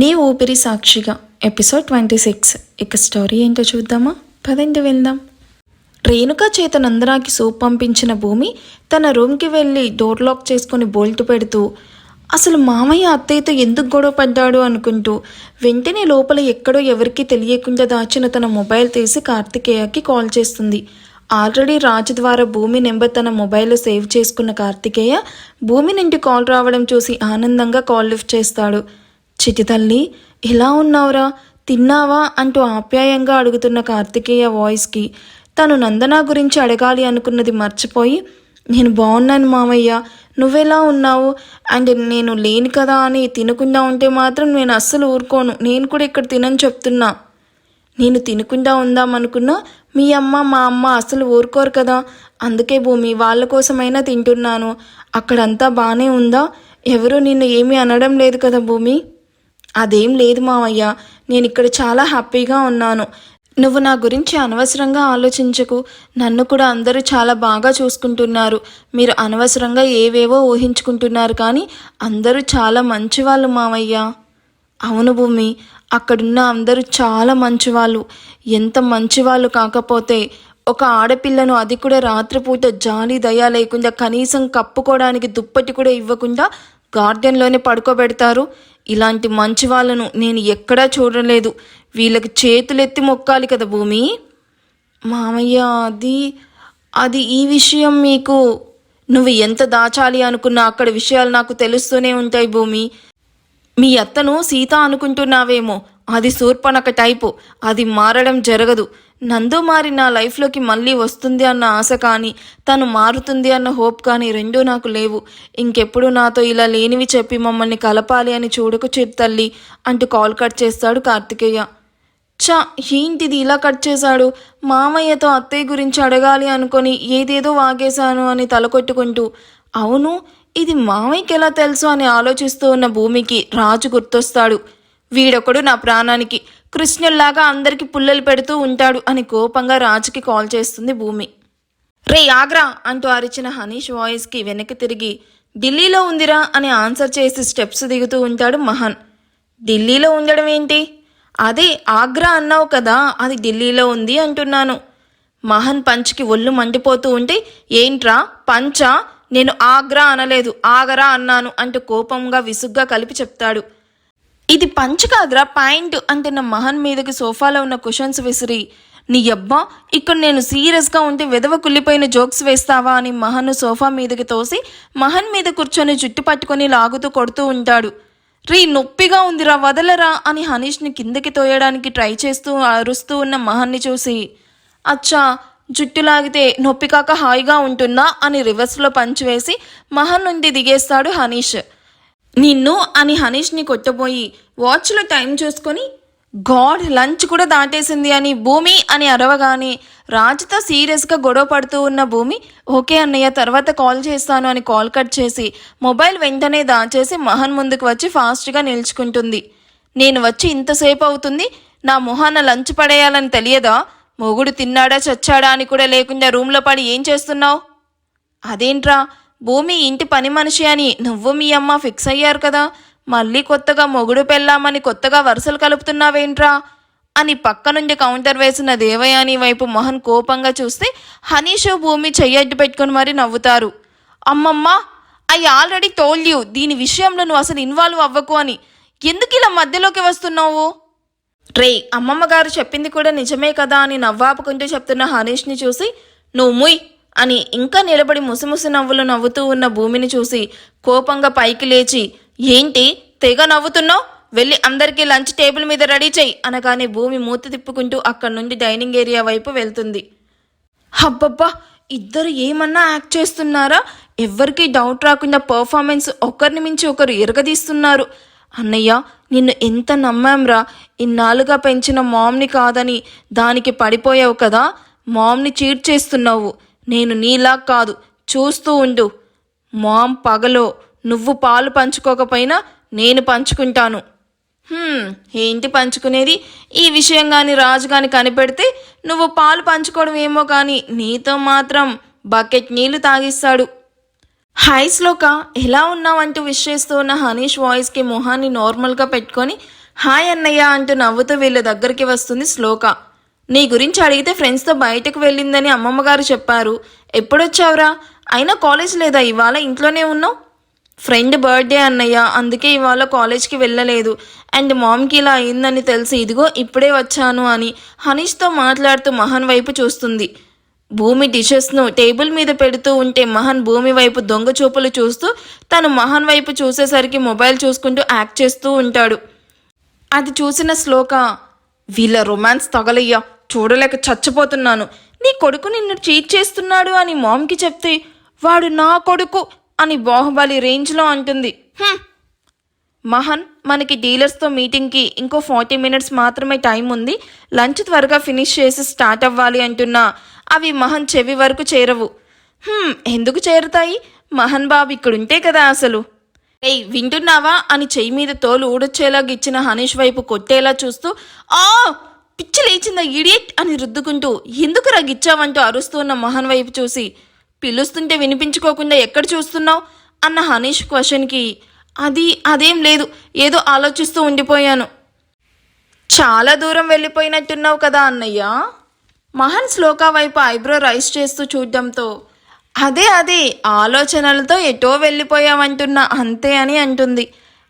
Nee Oopiri Sakshiga episode twenty six. ఇక story ఏంటో చూద్దామా? పదండి వెళ్దాం రేణుక చేత నందనాకి సూప్ పంపించిన భూమి తన రూమ్కి వెళ్ళి డోర్ లాక్ చేసుకొని బోల్ట్ పెడుతూ అసలు మామయ్య అత్తయ్యతో ఎందుకు గొడవ పడ్డాడు? అనుకుంటూ వెంటనే లోపల ఎక్కడో ఎవరికీ తెలియకుండా దాచిన తన మొబైల్ తీసి కార్తికేయకి కాల్ చేస్తుంది. ఆల్రెడీ రాజు ద్వారా భూమి నెంబర్ తన మొబైల్లో సేవ్ చేసుకున్న కార్తికేయ భూమి నుండి కాల్ రావడం చూసి ఆనందంగా కాల్ లిఫ్ట్ చేస్తాడు. చిటి తల్లి ఎలా ఉన్నావురా? తిన్నావా? అంటూ ఆప్యాయంగా అడుగుతున్న కార్తికేయ వాయిస్కి తను నందన గురించి అడగాలి అనుకున్నది మర్చిపోయి నేను బాగున్నాను మామయ్య. నువ్వెలా ఉన్నావు? అండ్ నేను లేని కదా అని తినకుండా ఉంటే మాత్రం నేను అస్సలు ఊరుకోను. నేను కూడా ఇక్కడ తినని చెప్తున్నా. నేను తినకుండా ఉందామనుకున్నా మీ అమ్మ మా అమ్మ అసలు ఊరుకోరు కదా. అందుకే భూమి వాళ్ళ కోసమైనా తింటున్నాను. అక్కడంతా బాగానే ఉందా? ఎవరూ నిన్ను ఏమీ అనడం లేదు కదా భూమి. అదేం లేదు మావయ్య. నేను ఇక్కడ చాలా హ్యాపీగా ఉన్నాను. నువ్వు నా గురించి అనవసరంగా ఆలోచించకు. నన్ను కూడా అందరూ చాలా బాగా చూసుకుంటున్నారు. మీరు అనవసరంగా ఏవేవో ఊహించుకుంటున్నారు కానీ అందరూ చాలా మంచివాళ్ళు మావయ్య. అవును భూమి అక్కడున్న అందరూ చాలా మంచివాళ్ళు. ఎంత మంచివాళ్ళు కాకపోతే ఒక ఆడపిల్లను అది కూడా రాత్రిపూట జాలి దయ లేకుండా కనీసం కప్పుకోవడానికి దుప్పటి కూడా ఇవ్వకుండా గార్డెన్లోనే పడుకోబెడతారు. ఇలాంటి మంచి వాళ్ళను నేను ఎక్కడా చూడలేదు. వీళ్ళకి చేతులెత్తి మొక్కాలి కదా భూమి. మామయ్య అది అది ఈ విషయం మీకు. నువ్వు ఎంత దాచాలి అనుకున్నా అక్కడ విషయాలు నాకు తెలుస్తూనే ఉంటాయి భూమి. మీ అత్తను సీత అనుకుంటున్నావేమో. అది శూర్పణక టైపు. అది మారడం జరగదు. నందు మారి నా లైఫ్లోకి మళ్ళీ వస్తుంది అన్న ఆశ కానీ తను మారుతుంది అన్న హోప్ కానీ రెండూ నాకు లేవు. ఇంకెప్పుడు నాతో ఇలా లేనివి చెప్పి మమ్మల్ని కలపాలి అని చూడకు తల్లి అంటూ కాల్ కట్ చేస్తాడు కార్తికేయ. చా ఏంటిది ఇలా కట్ చేశాడు? మామయ్యతో అత్తయ్య గురించి అడగాలి అనుకొని ఏదేదో వాగేశాను అని తలకొట్టుకుంటూ అవును ఇది మామయ్యకి ఎలా తెలుసు అని ఆలోచిస్తూ ఉన్న భూమికి రాజు గుర్తొస్తాడు. వీడొకడు నా ప్రాణానికి కృష్ణుల్లాగా అందరికి పుల్లలు పెడుతూ ఉంటాడు అని కోపంగా రాజుకి కాల్ చేస్తుంది భూమి. రే ఆగ్రా అంటూ అరిచిన హనీష్ వాయిస్కి వెనక్కి తిరిగి ఢిల్లీలో ఉందిరా అని ఆన్సర్ చేసి స్టెప్స్ దిగుతూ ఉంటాడు మహన్. ఢిల్లీలో ఉండడం ఏంటి? అదే ఆగ్రా అన్నావు కదా అది ఢిల్లీలో ఉంది అంటున్నాను. మహన్ పంచ్కి ఒళ్ళు మండిపోతూ ఉంటే ఏంట్రా పంచా? నేను ఆగ్రా అనలేదు ఆగరా అన్నాను అంటూ కోపంగా విసుగ్గా కలిపి చెప్తాడు. ఇది పంచ్ కాదురా పాయింట్ అంటున్న మహన్ మీదకి సోఫాలో ఉన్న కుషన్స్ విసిరి. నీ అబ్బా ఇక్కడ నేను సీరియస్గా ఉంటే విధవ కుళ్ళిపోయిన జోక్స్ వేస్తావా అని మహన్ సోఫా మీదకి తోసి మహన్ మీద కూర్చొని జుట్టు పట్టుకొని లాగుతూ కొడుతూ ఉంటాడు. రీ నొప్పిగా ఉందిరా వదలరా అని హనీష్ని కిందకి తోయడానికి ట్రై చేస్తూ అరుస్తూ ఉన్న మహన్ని చూసి అచ్చా జుట్టు లాగితే నొప్పి కాక హాయిగా ఉంటుందా అని రివర్స్లో పంచి వేసి మహన్ నుండి దిగేస్తాడు హనీష్. నిన్ను అని హనీష్ని కొట్టబోయి వాచ్లో టైం చూసుకొని గాడ్ లంచ్ కూడా దాటేసింది అని భూమి అని అరవగానే రాజుతో సీరియస్గా గొడవ పడుతూ ఉన్న భూమి ఓకే అన్నయ్య తర్వాత కాల్ చేస్తాను అని కాల్ కట్ చేసి మొబైల్ వెంటనే దాచేసి మహన్ ముందుకు వచ్చి ఫాస్ట్గా నిల్చుకుంటుంది. నేను వచ్చి ఇంతసేపు అవుతుంది? నా మొహాన లంచ్ పడేయాలని తెలియదా? మొగుడు తిన్నాడా చచ్చాడా అని కూడా లేకుండా రూమ్లో పడి ఏం చేస్తున్నావు? అదేంట్రా? భూమి ఇంటి పని మనిషి అని నువ్వు మీ అమ్మ ఫిక్స్ అయ్యారు కదా. మళ్ళీ కొత్తగా మొగుడు పెళ్ళామని కొత్తగా వరుసలు కలుపుతున్నావేంట్రా? అని పక్క నుండి కౌంటర్ వేసిన దేవయాని వైపు మోహన్ కోపంగా చూస్తే హనీషు భూమి చెయ్యడ్డు పెట్టుకుని మరీ నవ్వుతారు. అమ్మమ్మ ఐ ఆల్రెడీ టోల్డ్ యూ దీని విషయంలో నువ్వు అసలు ఇన్వాల్వ్ అవ్వకు అని. ఎందుకు ఇలా మధ్యలోకి వస్తున్నావు? రే అమ్మమ్మ గారు చెప్పింది కూడా నిజమే కదా అని నవ్వాపుకుంటూ చెప్తున్న హనీష్ని చూసి నువ్వు ముయ్ అని ఇంకా నిలబడి ముసిముసి నవ్వులు నవ్వుతూ ఉన్న భూమిని చూసి కోపంగా పైకి లేచి ఏంటి? తెగ నవ్వుతున్నావు? వెళ్ళి అందరికీ లంచ్ టేబుల్ మీద రెడీ చేయి అనగానే భూమి మూత తిప్పుకుంటూ అక్కడి నుండి డైనింగ్ ఏరియా వైపు వెళ్తుంది. అబ్బబ్బా! ఇద్దరు ఏమన్నా యాక్ట్ చేస్తున్నారా? ఎవ్వరికి డౌట్ రాకుండా పర్ఫార్మెన్స్ ఒకరిని మించి ఒకరు ఎరగదీస్తున్నారు. అన్నయ్య నిన్ను ఎంత నమ్మాంరా? ఇన్నాళ్ళుగా పెంచిన మామ్ని కాదని దానికి పడిపోయావు కదా? మామ్ని చీట్ చేస్తున్నావు. నేను నీలా కాదు. చూస్తూ ఉండు. మామ్ పగలో నువ్వు పాలు పంచుకోకపోయినా నేను పంచుకుంటాను. ఏంటి పంచుకునేది ఈ విషయం కానీ రాజు కానీ కనిపెడితే నువ్వు పాలు పంచుకోవడం ఏమో కానీ నీతో మాత్రం బకెట్ నీళ్ళు తాగిస్తాడు. హాయ్ శ్లోక ఎలా ఉన్నావంటూ విష్ చేస్తూ ఉన్న హనీష్ వాయిస్కి మొహాన్ని నార్మల్గా పెట్టుకొని హాయ్ అన్నయ్య అంటూ నవ్వుతూ వీళ్ళ దగ్గరికి వస్తుంది శ్లోక. నీ గురించి అడిగితే ఫ్రెండ్స్తో బయటకు వెళ్ళిందని అమ్మమ్మ గారు చెప్పారు. ఎప్పుడొచ్చావురా? అయినా కాలేజ్ లేదా? ఇవాళ ఇంట్లోనే ఉన్నావు? ఫ్రెండ్ బర్త్డే అన్నయ్య అందుకే ఇవాళ కాలేజ్కి వెళ్ళలేదు. అండ్ మామ్కి ఇలా అయిందని తెలిసి ఇదిగో ఇప్పుడే వచ్చాను అని హనీష్తో మాట్లాడుతూ మహన్ వైపు చూస్తుంది. భూమి డిషెస్ను టేబుల్ మీద పెడుతూ ఉంటే మహన్ భూమి వైపు దొంగ చూపులు చూస్తూ తను మహన్ వైపు చూసేసరికి మొబైల్ చూసుకుంటూ యాక్ట్ చేస్తూ ఉంటాడు. అది చూసిన శ్లోక వీళ్ళ రొమాన్స్ తగలయ్యా. చూడలేక చచ్చిపోతున్నాను. నీ కొడుకు నిన్ను చీట్ చేస్తున్నాడు అని మామ్కి చెప్తే వాడు నా కొడుకు అని బాహుబలి రేంజ్లో అంటుంది. మహన్ మనకి డీలర్స్తో మీటింగ్కి ఇంకో ఫార్టీ మినిట్స్ మాత్రమే టైం ఉంది. లంచ్ త్వరగా ఫినిష్ చేసి స్టార్ట్ అవ్వాలి అంటున్నా. అవి మహన్ చెవి వరకు చేరవు. ఎందుకు చేరుతాయి? మహన్ బాబు ఇక్కడుంటే కదా అసలు. ఏయ్ వింటున్నావా? అని చెయ్యి మీద తోలు ఊడొచ్చేలాగా ఇచ్చిన హనీష్ వైపు కొట్టేలా చూస్తూ ఆ! పిచ్చి లేచిందా ఇడియట్ అని రుద్దుకుంటూ ఎందుకు రగిచ్చావంటూ అరుస్తూ ఉన్న మహన్ వైపు చూసి పిలుస్తుంటే వినిపించుకోకుండా ఎక్కడ చూస్తున్నావు? అన్న హనీష్ క్వశ్చన్కి అది అదేం లేదు ఏదో ఆలోచిస్తూ ఉండిపోయాను. చాలా దూరం వెళ్ళిపోయినట్టున్నావు కదా అన్నయ్య? మహన్ శ్లోక వైపు ఐబ్రో రైస్ చేస్తూ చూడడంతో అదే అదే ఆలోచనలతో ఎటో వెళ్ళిపోయావంటున్నా అంతే అని అంటుంది.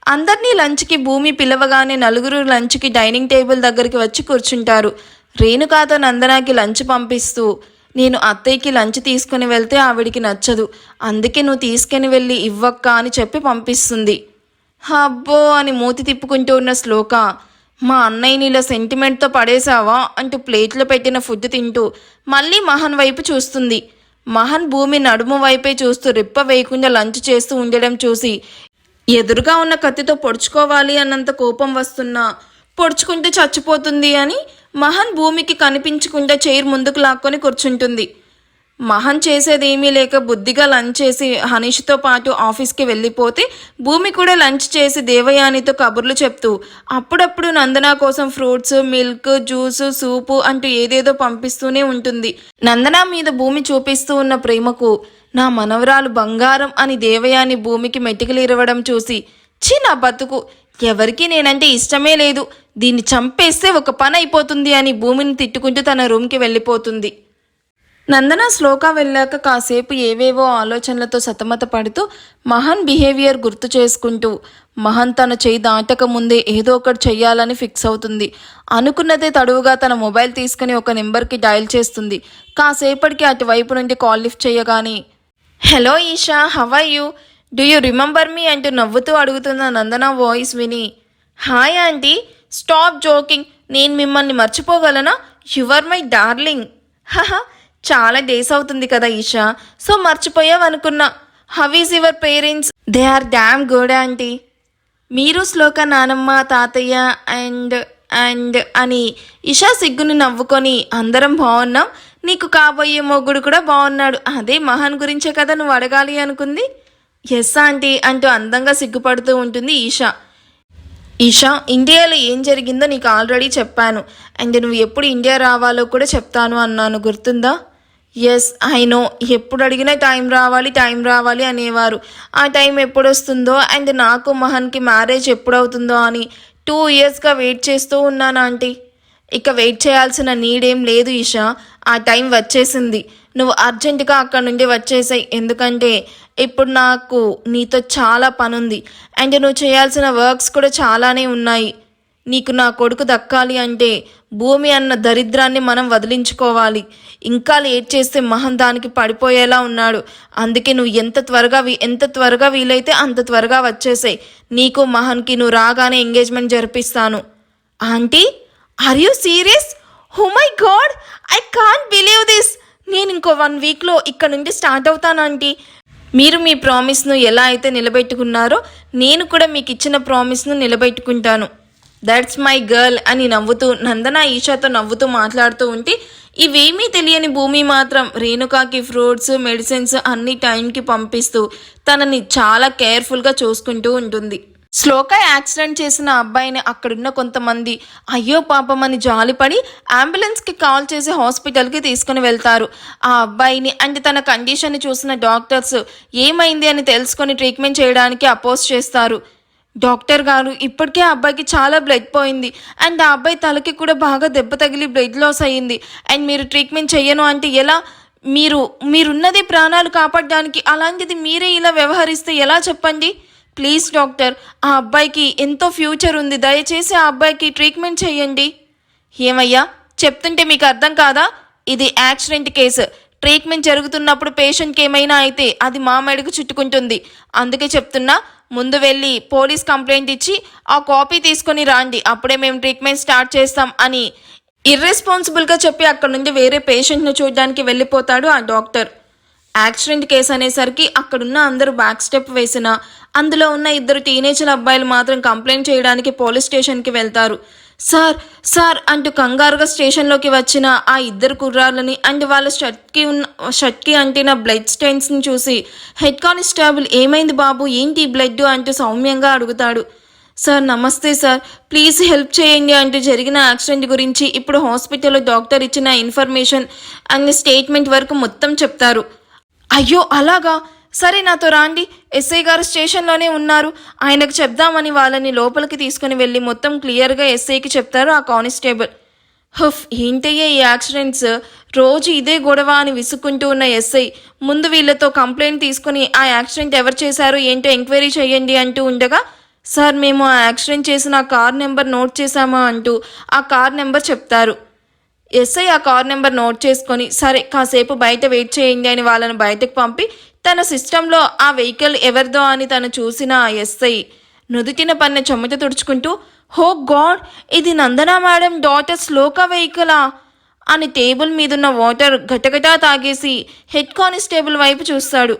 అందరినీ లంచ్కి భూమి పిలవగానే నలుగురు లంచ్కి డైనింగ్ టేబుల్ దగ్గరికి వచ్చి కూర్చుంటారు. రేణుకాతో నందనాకి లంచ్ పంపిస్తూ నేను అత్తయ్యకి లంచ్ తీసుకుని వెళ్తే ఆవిడికి నచ్చదు. అందుకే నువ్వు తీసుకుని వెళ్ళి ఇవ్వక్క అని చెప్పి పంపిస్తుంది. అబ్బో అని మూతి తిప్పుకుంటూ ఉన్న శ్లోక మా అన్నయ్యని ఇలా సెంటిమెంట్తో పడేశావా? అంటూ ప్లేట్లో పెట్టిన ఫుడ్ తింటూ మళ్ళీ మహన్ వైపు చూస్తుంది. మహన్ భూమి నడుము వైపే చూస్తూ రిప్ప వేయకుండా లంచ్ చేస్తూ ఉండడం చూసి ఎదురుగా ఉన్న కత్తితో పొడుచుకోవాలి అన్నంత కోపం వస్తున్నా పొడుచుకుంటే చచ్చిపోతుంది అని మహన్ భూమికి కనిపించకుండా చైర్ ముందుకు లాక్కొని కూర్చుంటుంది. మహన్ చేసేదేమీ లేక బుద్ధిగా లంచ్ చేసి హనీష్తో పాటు ఆఫీస్కి వెళ్ళిపోతే భూమి కూడా లంచ్ చేసి దేవయానితో కబుర్లు చెప్తూ అప్పుడప్పుడు నందన కోసం ఫ్రూట్స్ మిల్క్ జ్యూస్ సూపు అంటూ ఏదేదో పంపిస్తూనే ఉంటుంది. నందన మీద భూమి చూపిస్తూ ఉన్న ప్రేమకు నా మనవరాలు బంగారం అని దేవయాని భూమికి మెటికలు ఇరవడం చూసి ఛీ నా బతుకు ఎవరికి నేనంటే ఇష్టమే లేదు. దీన్ని చంపేస్తే ఒక పని అయిపోతుంది అని భూమిని తిట్టుకుంటూ తన రూమ్కి వెళ్ళిపోతుంది. నందన శ్లోక వెళ్ళాక కాసేపు ఏవేవో ఆలోచనలతో సతమత పడుతూ మహన్ బిహేవియర్ గుర్తు చేసుకుంటూ మహన్ తన చేయి దాటక ముందే ఏదో ఒకటి చెయ్యాలని ఫిక్స్ అవుతుంది. అనుకున్నదే తడువుగా తన మొబైల్ తీసుకుని ఒక నెంబర్కి డయల్ చేస్తుంది. కాసేపటికి అటువైపు నుండి కాల్ లిఫ్ట్ చేయగానే hello Isha how are you do you remember me అంటూ నవ్వుతూ అడుగుతున్న నందన వాయిస్ విని హాయ్ ఆంటీ స్టాప్ జోకింగ్ నేను మిమ్మల్ని మర్చిపోగలనా? యువర్ మై డార్లింగ్ హహ చాలా డేస్ అవుతుంది కదా Isha. So మర్చిపోయావనుకున్నా. How is your parents they are damn good aunty మీరు శ్లోక నానమ్మ తాతయ్య అండ్ అండ్ అని ఇషా సిగ్గుని నవ్వుకొని అందరం బాగున్నాం. నీకు కాబోయే మొగుడు కూడా బాగున్నాడు అదే మహాన్ గురించే కదా నువ్వు అడగాలి అనుకుంది. ఎస్ ఆంటీ అంటూ అందంగా సిగ్గుపడుతూ ఉంటుంది ఈషా. ఈషా ఇండియాలో ఏం జరిగిందో నీకు ఆల్రెడీ చెప్పాను. అండ్ నువ్వు ఎప్పుడు ఇండియా రావాలో కూడా చెప్తాను అన్నాను గుర్తుందా? Yes I know. ఎప్పుడు అడిగినా టైం రావాలి టైం రావాలి అనేవారు. ఆ టైం ఎప్పుడు వస్తుందో అండ్ నాకు మహన్కి మ్యారేజ్ ఎప్పుడు అవుతుందో అని టూ ఇయర్స్గా వెయిట్ చేస్తూ ఉన్నాను ఆంటీ. ఇక వెయిట్ చేయాల్సిన నీడేం లేదు ఇషా ఆ టైం వచ్చేసింది. నువ్వు అర్జెంటుగా అక్కడ నుండి వచ్చేసాయి. ఎందుకంటే ఇప్పుడు నాకు నీతో చాలా పనుంది. అండ్ నువ్వు చేయాల్సిన వర్క్స్ కూడా చాలానే ఉన్నాయి. నీకు నా కొడుకు దక్కాలి అంటే భూమి అన్న దరిద్రాన్ని మనం వదిలించుకోవాలి. ఇంకా లేట్ చేస్తే మహన్ దానికి పడిపోయేలా ఉన్నాడు. అందుకే నువ్వు ఎంత త్వరగా ఎంత త్వరగా వీలైతే అంత త్వరగా వచ్చేసాయి. నీకు మహన్కి నువ్వు రాగానే engagement జరిపిస్తాను. Aunty? Are you serious oh my god I can't believe this నేను ఇంకో వన్ వీక్లో ఇక్కడ నుండి స్టార్ట్ అవుతానంటీ మీరు మీ ప్రామిస్ను ఎలా అయితే నిలబెట్టుకున్నారో నేను కూడా మీకు ఇచ్చిన ప్రామిస్ను నిలబెట్టుకుంటాను. దట్స్ మై గర్ల్ అని నవ్వుతూ నందన ఈషాతో నవ్వుతూ మాట్లాడుతూ ఉంటే ఇవేమీ తెలియని భూమి మాత్రం రేణుకాకి ఫ్రూట్స్ మెడిసిన్స్ అన్ని టైంకి పంపిస్తూ తనని చాలా కేర్ఫుల్గా చూసుకుంటూ ఉంటుంది. శ్లోక యాక్సిడెంట్ చేసిన అబ్బాయిని అక్కడున్న కొంతమంది అయ్యో పాపం అని జాలిపడి అంబులెన్స్కి కాల్ చేసి హాస్పిటల్కి తీసుకుని వెళ్తారు. ఆ అబ్బాయిని అండ్ తన కండిషన్ని చూసిన డాక్టర్స్ ఏమైంది అని తెలుసుకొని ట్రీట్మెంట్ చేయడానికి అపోజ్ చేస్తారు. డాక్టర్ గారు ఇప్పటికే ఆ అబ్బాయికి చాలా బ్లడ్ పోయింది. అండ్ ఆ అబ్బాయి తలకి కూడా బాగా దెబ్బ తగిలి బ్లడ్ లాస్ అయ్యింది. అండ్ మీరు ట్రీట్మెంట్ చెయ్యను అంటే ఎలా? మీరు మీరున్నది ప్రాణాలు కాపాడడానికి అలాంటిది మీరే ఇలా వ్యవహరిస్తే ఎలా చెప్పండి? ప్లీజ్ డాక్టర్ ఆ అబ్బాయికి ఎంతో ఫ్యూచర్ ఉంది. దయచేసి ఆ అబ్బాయికి ట్రీట్మెంట్ చేయండి. ఏమయ్యా చెప్తుంటే మీకు అర్థం కాదా? ఇది యాక్సిడెంట్ కేసు. ట్రీట్మెంట్ జరుగుతున్నప్పుడు పేషెంట్కి ఏమైనా అయితే అది మా మెడకు చుట్టుకుంటుంది. అందుకే చెప్తున్నా ముందు వెళ్ళి పోలీస్ కంప్లైంట్ ఇచ్చి ఆ కాపీ తీసుకొని రాండి. అప్పుడే మేము ట్రీట్మెంట్ స్టార్ట్ చేస్తాం అని. ఇర్రెస్పాన్సిబుల్గా చెప్పి అక్కడ నుండి వేరే పేషెంట్ను చూడడానికి వెళ్ళిపోతాడు ఆ డాక్టర్. యాక్సిడెంట్ కేసు అనేసరికి అక్కడున్న అందరూ బ్యాక్ స్టెప్ వేసిన అందులో ఉన్న ఇద్దరు టీనేజర్ అబ్బాయిలు మాత్రం కంప్లైంట్ చేయడానికి పోలీస్ స్టేషన్కి వెళ్తారు. సార్ సార్ అంటూ కంగారుగా స్టేషన్లోకి వచ్చిన ఆ ఇద్దరు కుర్రాళ్ళని అండ్ వాళ్ళ షర్ట్కి ఉన్న షర్ట్కి అంటిన బ్లడ్ స్టైన్స్ని చూసి హెడ్ కానిస్టేబుల్ ఏమైంది బాబు? ఏంటి బ్లడ్ అంటూ సౌమ్యంగా అడుగుతాడు. సార్ నమస్తే సార్. ప్లీజ్ హెల్ప్ చేయండి అంటూ జరిగిన యాక్సిడెంట్ గురించి ఇప్పుడు హాస్పిటల్లో డాక్టర్ ఇచ్చిన ఇన్ఫర్మేషన్ అండ్ స్టేట్మెంట్ వరకు మొత్తం చెప్తారు. అయ్యో అలాగా? సరే నాతో రాండి. ఎస్ఐ గారు స్టేషన్లోనే ఉన్నారు. ఆయనకు చెప్దామని వాళ్ళని లోపలికి తీసుకుని వెళ్ళి మొత్తం క్లియర్గా ఎస్ఐకి చెప్తారు ఆ కానిస్టేబుల్. హుఫ్ ఏంటయ్యే ఈ యాక్సిడెంట్స్? రోజు ఇదే గొడవ అని విసుక్కుంటూ ఉన్న ఎస్ఐ ముందు వీళ్ళతో కంప్లైంట్ తీసుకుని ఆ యాక్సిడెంట్ ఎవరు చేశారు ఏంటో ఎంక్వైరీ చేయండి అంటూ ఉండగా సార్ మేము ఆ యాక్సిడెంట్ చేసిన ఆ కార్ నెంబర్ నోట్ చేశామా? అంటూ ఆ కార్ నెంబర్ చెప్తారు. ఎస్ఐ ఆ కార్ నెంబర్ నోట్ చేసుకొని సరే కాసేపు బయట వెయిట్ చేయండి అని వాళ్ళని బయటకు పంపి తన సిస్టంలో ఆ వెహికల్ ఎవరిదో అని తను చూసిన ఆ ఎస్ఐ నుదుటిన పన్న చెమట తుడుచుకుంటూ హో గాడ్ ఇది నందనా మేడం డాటర్ శ్లోక వెహికలా? అని టేబుల్ మీదున్న వాటర్ గటగటా తాగేసి హెడ్ కానిస్టేబుల్ వైపు చూస్తాడు.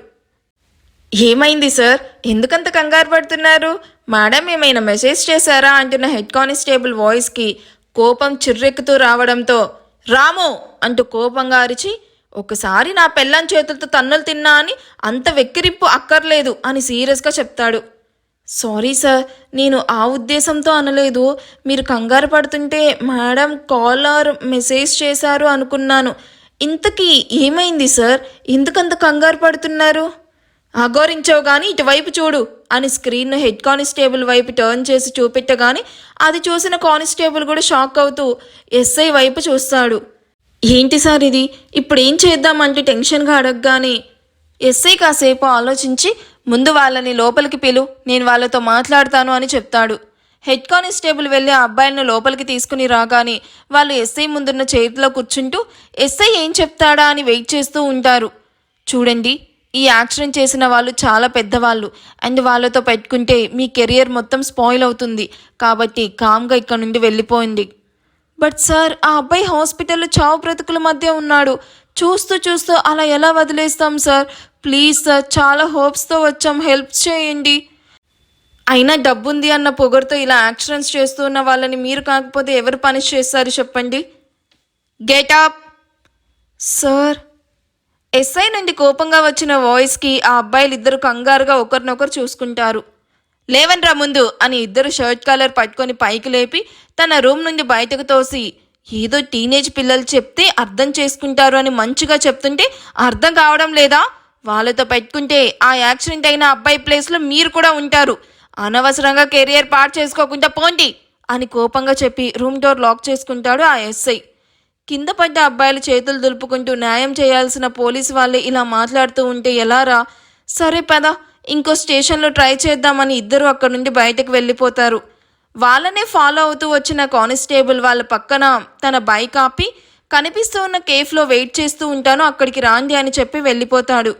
ఏమైంది సార్? ఎందుకంత కంగారు పడుతున్నారు? మేడం ఏమైనా మెసేజ్ చేశారా? అంటున్న హెడ్ కానిస్టేబుల్ వాయిస్కి కోపం చిర్రెక్కుతూ రావడంతో రాము అంటూ కోపంగా అరిచి ఒకసారి నా పెళ్ళం చేతులతో తన్నులు తిన్నా అని అంత వెక్కిరింపు అక్కర్లేదు అని సీరియస్గా చెప్తాడు. సారీ సార్ నేను ఆ ఉద్దేశంతో అనలేదు. మీరు కంగారు పడుతుంటే మేడం కాలర్ మెసేజ్ చేశారు అనుకున్నాను. ఇంతకీ ఏమైంది సార్? ఎందుకంత కంగారు పడుతున్నారు? అఘోరించావు కానీ ఇటువైపు చూడు అని స్క్రీన్ను హెడ్ కానిస్టేబుల్ వైపు టర్న్ చేసి చూపెట్టగానే అది చూసిన కానిస్టేబుల్ కూడా షాక్ అవుతూ ఎస్ఐ వైపు చూస్తాడు. ఏంటి సార్ ఇది? ఇప్పుడు ఏం చేద్దామంటూ టెన్షన్గా అడగగానే ఎస్ఐ కాసేపు ఆలోచించి ముందు వాళ్ళని లోపలికి పిలు నేను వాళ్ళతో మాట్లాడతాను అని చెప్తాడు. హెడ్ కానిస్టేబుల్ వెళ్ళి ఆ అబ్బాయిలను లోపలికి తీసుకుని రాగానే వాళ్ళు ఎస్ఐ ముందున్న చేతిలో కూర్చుంటూ ఎస్ఐ ఏం చెప్తాడా అని వెయిట్ చేస్తూ ఉంటారు. చూడండి ఈ యాక్సిడెంట్ చేసిన వాళ్ళు చాలా పెద్దవాళ్ళు. అండ్ వాళ్ళతో పెట్టుకుంటే మీ కెరియర్ మొత్తం స్పాయిల్ అవుతుంది. కాబట్టి కామ్గా ఇక్కడ నుండి వెళ్ళిపోయింది. బట్ సార్ ఆ అబ్బాయి హాస్పిటల్లో చావు బ్రతుకుల మధ్య ఉన్నాడు. చూస్తూ చూస్తూ అలా ఎలా వదిలేస్తాం సార్? ప్లీజ్ సార్ చాలా హోప్స్తో వచ్చాం. హెల్ప్ చేయండి. అయినా డబ్బుంది అన్న పొగరుతో ఇలా యాక్సిడెంట్స్ చేస్తూ ఉన్న వాళ్ళని మీరు కాకపోతే ఎవరు పనిష్ చేస్తారు చెప్పండి? గెట్ అప్ సార్ ఎస్ఐ నుండి కోపంగా వచ్చిన వాయిస్కి ఆ అబ్బాయిలు ఇద్దరు కంగారుగా ఒకరినొకరు చూసుకుంటారు. లేవన్రా ముందు అని ఇద్దరు షర్ట్ కలర్ పట్టుకొని పైకి లేపి తన రూమ్ నుండి బయటకు తోసి ఏదో టీనేజ్ పిల్లలు చెప్తే అర్థం చేసుకుంటారు అని మంచిగా చెప్తుంటే అర్థం కావడం లేదా? వాళ్ళతో పెట్టుకుంటే ఆ యాక్సిడెంట్ అయిన అబ్బాయి ప్లేస్లో మీరు కూడా ఉంటారు. అనవసరంగా కెరియర్ పాడు చేసుకోకుండా పోండి అని కోపంగా చెప్పి రూమ్ డోర్ లాక్ చేసుకుంటాడు ఆ ఎస్ఐ. కింద పడ్డ అబ్బాయిలు చేతులు దులుపుకుంటూ న్యాయం చేయాల్సిన పోలీసు వాళ్ళే ఇలా మాట్లాడుతూ ఉంటే ఎలా రా? సరే పద ఇంకో స్టేషన్లో ట్రై చేద్దామని ఇద్దరు అక్కడి నుండి బయటకు వెళ్ళిపోతారు. వాళ్ళనే ఫాలో అవుతూ వచ్చిన కానిస్టేబుల్ వాళ్ళ పక్కన తన బైక్ ఆపి కనిపిస్తూ ఉన్న కేఫ్లో వెయిట్ చేస్తూ ఉంటాను అక్కడికి రాండి అని చెప్పి వెళ్ళిపోతాడు.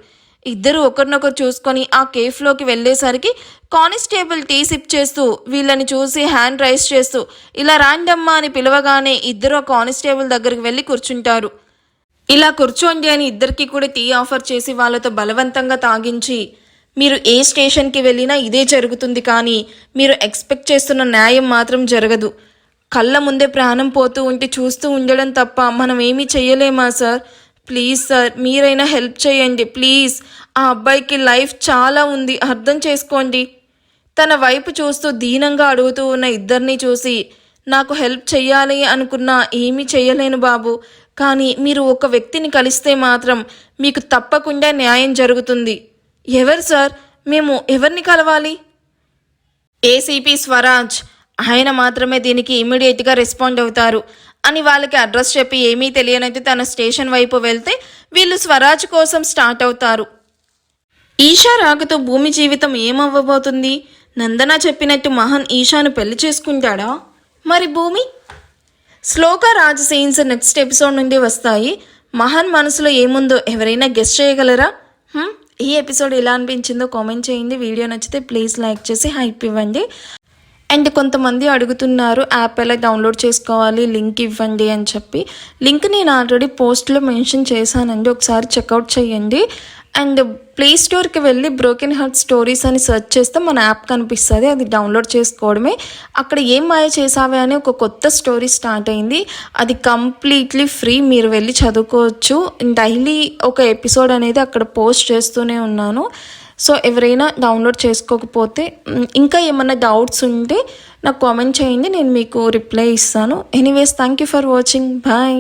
ఇద్దరు ఒకరినొకరు చూసుకొని ఆ కేఫ్లోకి వెళ్ళేసరికి కానిస్టేబుల్ టీ సిప్ చేస్తూ వీళ్ళని చూసి హ్యాండ్ రైస్ చేస్తూ ఇలా రాండమ్మా అని పిలవగానే ఇద్దరు ఆ కానిస్టేబుల్ దగ్గరికి వెళ్ళి కూర్చుంటారు. ఇలా కూర్చోండి అని ఇద్దరికి కూడా టీ ఆఫర్ చేసి వాళ్ళతో బలవంతంగా తాగించి మీరు ఏ స్టేషన్కి వెళ్ళినా ఇదే జరుగుతుంది కానీ మీరు ఎక్స్పెక్ట్ చేస్తున్న న్యాయం మాత్రం జరగదు. కళ్ళ ముందే ప్రాణం పోతూ ఉంటే చూస్తూ ఉండడం తప్ప మనం ఏమీ చెయ్యలేమా సార్ ప్లీజ్ సార్ మీరైనా హెల్ప్ చేయండి ప్లీజ్ ఆ అబ్బాయికి లైఫ్ చాలా ఉంది అర్థం చేసుకోండి. తన వైపు చూస్తూ దీనంగా అడుగుతూ ఉన్న ఇద్దరిని చూసి నాకు హెల్ప్ చెయ్యాలి అనుకున్నా ఏమీ చెయ్యలేను బాబు. కానీ మీరు ఒక వ్యక్తిని కలిస్తే మాత్రం మీకు తప్పకుండా న్యాయం జరుగుతుంది. ఎవరు సార్? మేము ఎవరిని కలవాలి? ఏసీపీ స్వరాజ్. ఆయన మాత్రమే దీనికి ఇమీడియట్గా రెస్పాండ్ అవుతారు. అని వాళ్ళకి అడ్రస్ చెప్పి ఏమీ తెలియనైతే తన స్టేషన్ వైపు వెళ్తే వీళ్ళు స్వరాజ్ కోసం స్టార్ట్ అవుతారు. ఈషా రాకతో భూమి జీవితం ఏమవ్వబోతుంది? నందన చెప్పినట్టు మహన్ ఈషాను పెళ్ళి చేసుకుంటాడా? మరి Bhumi? Shloka Raja scenes next episode నుండి వస్తాయి. మహన్ మనసులో ఏముందో ఎవరైనా గెస్ట్ చేయగలరా? ఈ ఎపిసోడ్ ఎలా అనిపించిందో కామెంట్ చేయండి. వీడియో నచ్చితే ప్లీజ్ లైక్ చేసి హైప్ ఇవ్వండి. అండ్ కొంతమంది అడుగుతున్నారు యాప్ ఎలా డౌన్లోడ్ చేసుకోవాలి లింక్ ఇవ్వండి అని చెప్పి. లింక్ నేను ఆల్రెడీ పోస్ట్లో మెన్షన్ చేశానండి. ఒకసారి చెక్అవుట్ చేయండి. అండ్ ప్లే స్టోర్కి వెళ్ళి బ్రోకెన్ హార్ట్ స్టోరీస్ అని సెర్చ్ చేస్తే మన యాప్ కనిపిస్తుంది అది డౌన్లోడ్ చేసుకోవడమే. అక్కడ ఏం మాయ చేసావే అని ఒక కొత్త స్టోరీ స్టార్ట్ అయింది. అది కంప్లీట్లీ ఫ్రీ మీరు వెళ్ళి చదువుకోవచ్చు. డైలీ ఒక ఎపిసోడ్ అనేది అక్కడ పోస్ట్ చేస్తూనే ఉన్నాను. సో ఎవరైనా డౌన్లోడ్ చేసుకోకపోతే ఇంకా ఏమైనా డౌట్స్ ఉంటే నాకు కామెంట్ చేయండి నేను మీకు రిప్లై ఇస్తాను. Anyways thank you for watching. Bye.